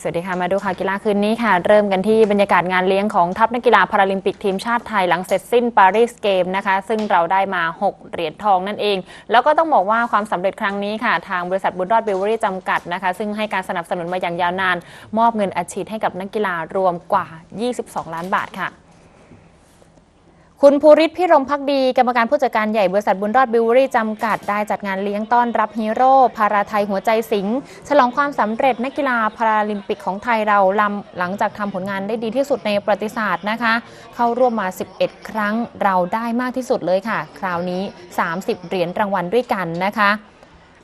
สวัสดีค่ะ มาดูข่าวกีฬาคืนนี้ค่ะ เริ่มกันที่บรรยากาศงานเลี้ยงของทัพนักกีฬาพาราลิมปิกทีมชาติไทยหลังเสร็จสิ้นปารีสเกมนะคะ ซึ่งเราได้มา 6 เหรียญทองนั่นเอง แล้วก็ต้องบอกว่าความสำเร็จครั้งนี้ค่ะ ทางบริษัทบุญรอดเบเวอรี่จำกัดนะคะ ซึ่งให้การสนับสนุนมาอย่างยาวนาน มอบเงินอัดฉีดให้กับนักกีฬารวมกว่า 22 ล้านบาทค่ะ คุณภูริศพิรมพักดี กรรมการผู้จัดการใหญ่บริษัทบุญรอดบิวเวอรี่จำกัด ได้จัดงานเลี้ยงต้อนรับฮีโร่พาราไทยหัวใจสิงห์ฉลองความสำเร็จนักกีฬาพาราลิมปิกของไทยเราลำหลังจากทำผลงานได้ดีที่สุดในประวัติศาสตร์นะคะ เข้าร่วมมา 11 ครั้งเราได้มากที่สุดเลยค่ะ คราวนี้ 30 เหรียญรางวัลด้วยกันนะคะ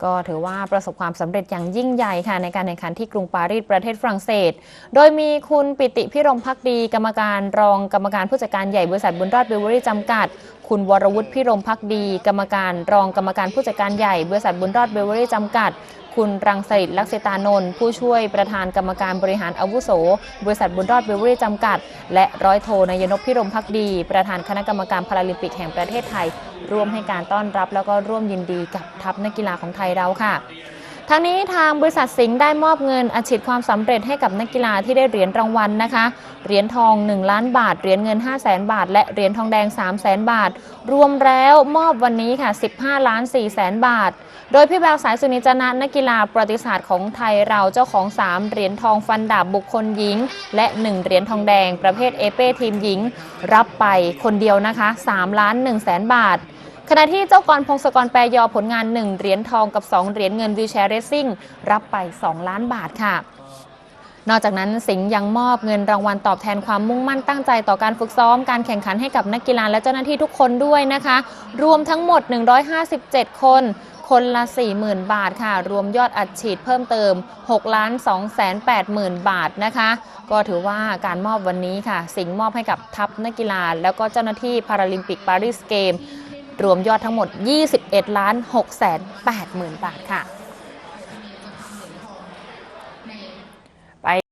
ก็ถือว่าประสบความสำเร็จอย่างยิ่งใหญ่ค่ะในการแข่งขันที่กรุงปารีสประเทศฝรั่งเศส โดยมีคุณปิติพิรมพักดี กรรมการรองกรรมการผู้จัดการใหญ่บริษัทบุญรอดเบเวอรี่จำกัด คุณวรวุฒิพิรมพักดี กรรมการรองกรรมการผู้จัดการใหญ่บริษัทบุญรอดเบเวอรี่จำกัด คุณรังสิตลักษิตานนท์ผู้ช่วยประธานกรรมการบริหารอาวุโส บริษัทบุญรอดเบเวอรี่จำกัด และร้อยโทนายนพพิรมพักดี ประธานคณะกรรมการพาราลิมปิกแห่งประเทศไทย ร่วมให้การต้อนรับแล้วก็ร่วมยินดีกับทัพนักกีฬาของไทยเราค่ะ ทั้งนี้ทางบริษัทสิงห์ได้มอบเงินอัดฉีดความสำเร็จให้กับนักกีฬาที่ได้เหรียญรางวัลนะคะ เหรียญทอง 1 ล้านบาท เหรียญเงิน 5 0 0แสนบาท และเหรียญทองแดง 3 0 0แสนบาท รวมแล้วมอบวันนี้ค่ะ 15 ล้าน4แสนบาท โดยพี่แววสายสุนิจนะนักกีฬาประวัติศาสตร์ของไทยเราเจ้าของ 3 เหรียญทองฟันดาบบุคคลหญิง และ 1 เหรียญทองแดง ประเภทเอเป้ทีมหญิง รับไปคนเดียวนะคะ3ล้าน1แสนบาท ขณะที่เจ้ากรพงศกรแปรยอผลงาน 1 เหรียญทองกับ 2 เหรียญเงินวีแชร์เรซซิ่งรับไป 2 ล้านบาทค่ะ นอกจากนั้นสิงห์ยังมอบเงินรางวัลตอบแทนความมุ่งมั่นตั้งใจต่อการฝึกซ้อมการแข่งขันให้กับนักกีฬาและเจ้าหน้าที่ทุกคนด้วยนะคะ รวมทั้งหมด 157 คนคนละ 40,000 บาทค่ะ รวมยอดอัดฉีดเพิ่มเติม 6 ล้าน2แสน8หมื่นบาทนะคะ ก็ถือว่าการมอบวันนี้ค่ะ สิงห์มอบให้กับทัพนักกีฬาแล้วก็เจ้าหน้าที่พาราลิมปิกปารีสเกม รวมยอดทั้งหมด 21ล้าน6แสน8หมื่นบาทค่ะ